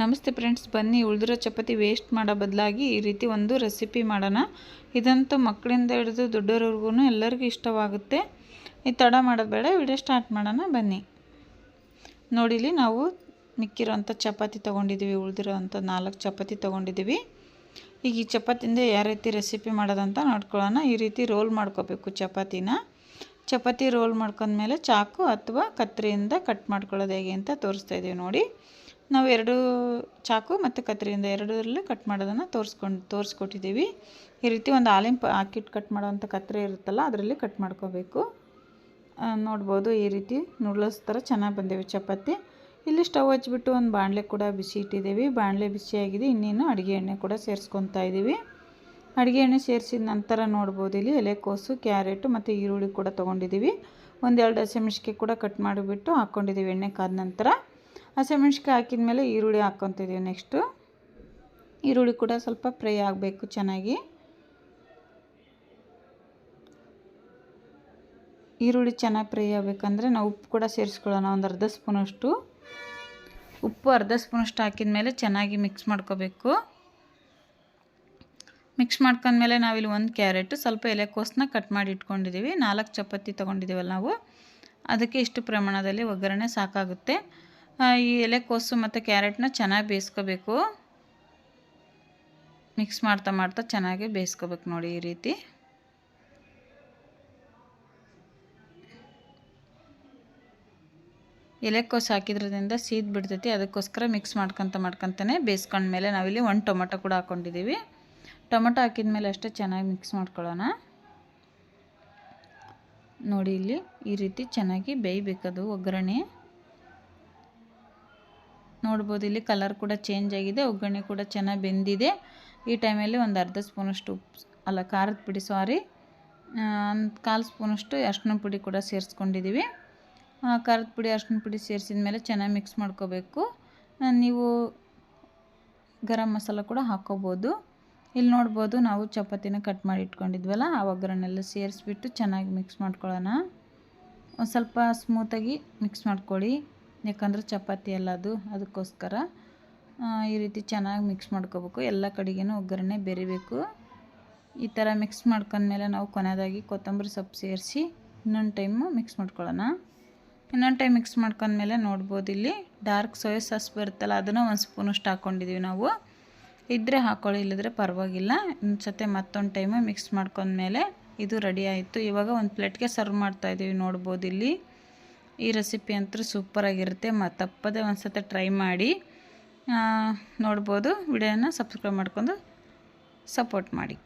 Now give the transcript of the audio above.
ನಮಸ್ತೆ ಫ್ರೆಂಡ್ಸ್, ಬನ್ನಿ ಉಳಿದಿರೋ ಚಪಾತಿ ವೇಸ್ಟ್ ಮಾಡೋ ಬದಲಾಗಿ ಈ ರೀತಿ ಒಂದು ರೆಸಿಪಿ ಮಾಡೋಣ. ಇದಂತೂ ಮಕ್ಕಳಿಂದ ಹಿಡಿದು ದೊಡ್ಡವ್ರವ್ರಿಗೂ ಎಲ್ಲರಿಗೂ ಇಷ್ಟವಾಗುತ್ತೆ. ಈ ತಡ ಮಾಡೋದು ಬೇಡ, ವಿಡಿಯೋ ಸ್ಟಾರ್ಟ್ ಮಾಡೋಣ, ಬನ್ನಿ. ನೋಡಿಲಿ ನಾವು ಮಿಕ್ಕಿರೋಂಥ ಚಪಾತಿ ತೊಗೊಂಡಿದ್ದೀವಿ ಉಳಿದಿರೋ ಅಂಥ ನಾಲ್ಕು ಚಪಾತಿ ತೊಗೊಂಡಿದ್ದೀವಿ. ಈಗ ಈ ಚಪಾತಿಯಿಂದ ಯಾವ ರೀತಿ ರೆಸಿಪಿ ಮಾಡೋದಂತ ನೋಡ್ಕೊಳ್ಳೋಣ. ಈ ರೀತಿ ರೋಲ್ ಮಾಡ್ಕೋಬೇಕು ಚಪಾತಿನ. ಚಪಾತಿ ರೋಲ್ ಮಾಡ್ಕೊಂಡ್ಮೇಲೆ ಚಾಕು ಅಥವಾ ಕತ್ತರಿಯಿಂದ ಕಟ್ ಮಾಡ್ಕೊಳ್ಳೋದು ಹೇಗೆ ಅಂತ ತೋರಿಸ್ತಾ ಇದ್ದೀವಿ ನೋಡಿ. ನಾವು ಎರಡು ಚಾಕು ಮತ್ತು ಕತ್ತರಿಯಿಂದ ಎರಡರಲ್ಲೂ ಕಟ್ ಮಾಡೋದನ್ನು ತೋರಿಸ್ಕೊಂಡು ತೋರಿಸ್ಕೊಟ್ಟಿದ್ದೀವಿ. ಈ ರೀತಿ ಒಂದು ಆಲಿಂಪ್ ಹಾಕಿಟ್ಟು ಕಟ್ ಮಾಡೋವಂಥ ಕತ್ತರಿ ಇರುತ್ತಲ್ಲ, ಅದರಲ್ಲಿ ಕಟ್ ಮಾಡ್ಕೋಬೇಕು. ನೋಡ್ಬೋದು ಈ ರೀತಿ ನೂಡಲ್ಸ್ ಥರ ಚೆನ್ನಾಗಿ ಬಂದೇವೆ ಚಪಾತಿ. ಇಲ್ಲಿ ಸ್ಟವ್ ಹಚ್ಚಿಬಿಟ್ಟು ಒಂದು ಬಾಣಲೆ ಕೂಡ ಬಿಸಿ ಇಟ್ಟಿದ್ದೀವಿ. ಬಾಣಲೆ ಬಿಸಿಯಾಗಿದೆ, ಇನ್ನೇನು ಅಡುಗೆ ಎಣ್ಣೆ ಕೂಡ ಸೇರಿಸ್ಕೊತಾ ಇದ್ದೀವಿ. ಅಡುಗೆ ಎಣ್ಣೆ ಸೇರಿಸಿದ ನಂತರ ನೋಡ್ಬೋದು ಇಲ್ಲಿ ಎಲೆಕೋಸು ಕ್ಯಾರೆಟು ಮತ್ತು ಈರುಳ್ಳಿ ಕೂಡ ತೊಗೊಂಡಿದ್ದೀವಿ. ಒಂದೆರಡು ಹಸಿಮೆಣ್ಸಿಗೆ ಕೂಡ ಕಟ್ ಮಾಡಿಬಿಟ್ಟು ಹಾಕ್ಕೊಂಡಿದ್ದೀವಿ ಎಣ್ಣೆ ಕಾದ ನಂತರ. ಹಸಿಮೆಣ್ಸಿಕಾಯಿ ಹಾಕಿದ ಮೇಲೆ ಈರುಳ್ಳಿ ಹಾಕ್ಕೊತಿದ್ದೀವಿ ನೆಕ್ಸ್ಟು. ಈರುಳ್ಳಿ ಕೂಡ ಸ್ವಲ್ಪ ಫ್ರೈ ಆಗಬೇಕು ಚೆನ್ನಾಗಿ. ಈರುಳ್ಳಿ ಚೆನ್ನಾಗಿ ಫ್ರೈ ಆಗಬೇಕಂದ್ರೆ ನಾವು ಉಪ್ಪು ಕೂಡ ಸೇರಿಸ್ಕೊಳ್ಳೋಣ, ಒಂದು ಅರ್ಧ ಸ್ಪೂನಷ್ಟು. ಉಪ್ಪು ಅರ್ಧ ಸ್ಪೂನಷ್ಟು ಹಾಕಿದ ಮೇಲೆ ಚೆನ್ನಾಗಿ ಮಿಕ್ಸ್ ಮಾಡ್ಕೋಬೇಕು. ಮಿಕ್ಸ್ ಮಾಡ್ಕೊಂಡ್ಮೇಲೆ ನಾವಿಲ್ಲಿ ಒಂದು ಕ್ಯಾರೆಟು, ಸ್ವಲ್ಪ ಎಲೆಕೋಸನ್ನ ಕಟ್ ಮಾಡಿ ಇಟ್ಕೊಂಡಿದ್ದೀವಿ ನಾಲ್ಕು ಚಪಾತಿ ತೊಗೊಂಡಿದ್ದೀವಲ್ಲ ನಾವು. ಅದಕ್ಕೆ ಇಷ್ಟು ಪ್ರಮಾಣದಲ್ಲಿ ಒಗ್ಗರಣೆ ಸಾಕಾಗುತ್ತೆ. ಈ ಎಲೆಕೋಸು ಮತ್ತು ಕ್ಯಾರೆಟ್ನ ಚೆನ್ನಾಗಿ ಬೇಯಿಸ್ಕೋಬೇಕು. ಮಿಕ್ಸ್ ಮಾಡ್ತಾ ಮಾಡ್ತಾ ಚೆನ್ನಾಗಿ ಬೇಯಿಸ್ಕೋಬೇಕು ನೋಡಿ ಈ ರೀತಿ. ಎಲೆಕೋಸು ಹಾಕಿದ್ರದಿಂದ ಸೀದ್ ಬಿಡ್ತೈತಿ, ಅದಕ್ಕೋಸ್ಕರ ಮಿಕ್ಸ್ ಮಾಡ್ಕೊತ ಮಾಡ್ಕೊತಾನೆ ಬೇಯಿಸ್ಕೊಂಡ್ಮೇಲೆ ನಾವಿಲ್ಲಿ ಒಂದು ಟೊಮೊಟೊ ಕೂಡ ಹಾಕ್ಕೊಂಡಿದ್ದೀವಿ ಟೊಮೊಟೊ ಹಾಕಿದ ಮೇಲೆ ಅಷ್ಟೇ ಚೆನ್ನಾಗಿ ಮಿಕ್ಸ್ ಮಾಡ್ಕೊಳ್ಳೋಣ. ನೋಡಿ ಇಲ್ಲಿ ಈ ರೀತಿ ಚೆನ್ನಾಗಿ ಬೇಯಬೇಕದು ಒಗ್ಗರಣೆ. ನೋಡ್ಬೋದು, ಇಲ್ಲಿ ಕಲರ್ ಕೂಡ ಚೇಂಜ್ ಆಗಿದೆ, ಒಗ್ಗರಣೆ ಕೂಡ ಚೆನ್ನಾಗಿ ಬೆಂದಿದೆ. ಈ ಟೈಮಲ್ಲಿ ಒಂದು ಅರ್ಧ ಸ್ಪೂನಷ್ಟು ಉಪ್ಪು ಅಲ್ಲ, ಖಾರದ ಪುಡಿ ಸಾರಿ ಒಂದು ಕಾಲು ಸ್ಪೂನಷ್ಟು ಅರ್ಶಿನ ಪುಡಿ ಕೂಡ ಸೇರಿಸ್ಕೊಂಡಿದ್ದೀವಿ ಖಾರದ ಪುಡಿ, ಅರ್ಶಿನ ಪುಡಿ ಸೇರಿಸಿದ ಮೇಲೆ ಚೆನ್ನಾಗಿ ಮಿಕ್ಸ್ ಮಾಡ್ಕೋಬೇಕು. ನೀವು ಗರಂ ಮಸಾಲ ಕೂಡ ಹಾಕ್ಕೋಬೋದು. ಇಲ್ಲಿ ನೋಡ್ಬೋದು, ನಾವು ಚಪಾತಿನ ಕಟ್ ಮಾಡಿ ಇಟ್ಕೊಂಡಿದ್ವಲ್ಲ, ಆ ಒಗ್ಗರಣೆಲ್ಲ ಸೇರಿಸ್ಬಿಟ್ಟು ಚೆನ್ನಾಗಿ ಮಿಕ್ಸ್ ಮಾಡ್ಕೊಳ್ಳೋಣ. ಒಂದು ಸ್ವಲ್ಪ ಸ್ಮೂತಾಗಿ ಮಿಕ್ಸ್ ಮಾಡ್ಕೊಳ್ಳಿ. ಯಾಕಂದ್ರೆ ಚಪಾತಿ ಎಲ್ಲ ಅದು, ಅದಕ್ಕೋಸ್ಕರ ಈ ರೀತಿ ಚೆನ್ನಾಗಿ ಮಿಕ್ಸ್ ಮಾಡ್ಕೋಬೇಕು. ಎಲ್ಲ ಕಡೆಗೂ ಒಗ್ಗರಣೆ ಬೆರಿಬೇಕು ಈ ಥರ ಮಿಕ್ಸ್ ಮಾಡ್ಕೊಂಡ್ಮೇಲೆ ನಾವು ಕೊನೆಯದಾಗಿ ಕೊತ್ತಂಬರಿ ಸೊಪ್ಪು ಸೇರಿಸಿ ಇನ್ನೊಂದು ಟೈಮು ಮಿಕ್ಸ್ ಮಾಡ್ಕೊಳ್ಳೋಣ. ಇನ್ನೊಂದು ಟೈಮ್ ಮಿಕ್ಸ್ ಮಾಡ್ಕೊಂಡ್ಮೇಲೆ ನೋಡ್ಬೋದು ಇಲ್ಲಿ ಡಾರ್ಕ್ ಸೋಯಾ ಸಾಸ್ ಬರುತ್ತಲ್ಲ, ಅದನ್ನು ಒಂದು ಸ್ಪೂನಷ್ಟು ಹಾಕ್ಕೊಂಡಿದ್ದೀವಿ ನಾವು. ಇದ್ದರೆ ಹಾಕ್ಕೊಳ್ಳಿ ಇಲ್ಲದ್ರೆ ಪರವಾಗಿಲ್ಲ. ಸತೆ ಮತ್ತೊಂದು ಟೈಮು ಮಿಕ್ಸ್ ಮಾಡ್ಕೊಂಡ್ಮೇಲೆ ಇದು ರೆಡಿ ಆಯಿತು. ಇವಾಗ ಒಂದು ಪ್ಲೇಟ್ಗೆ ಸರ್ವ್ ಮಾಡ್ತಾಯಿದ್ದೀವಿ ನೋಡ್ಬೋದು ಇಲ್ಲಿ. ಈ ರೆಸಿಪಿ ಅಂತೂ ಸೂಪರಾಗಿರುತ್ತೆ ಮತ್ತು ತಪ್ಪದೆ ಒಂದು ಸತಿ ಟ್ರೈ ಮಾಡಿ ನೋಡ್ಬೋದು. ವಿಡಿಯೋನ ಸಬ್ಸ್ಕ್ರೈಬ್ ಮಾಡ್ಕೊಂಡು ಸಪೋರ್ಟ್ ಮಾಡಿ.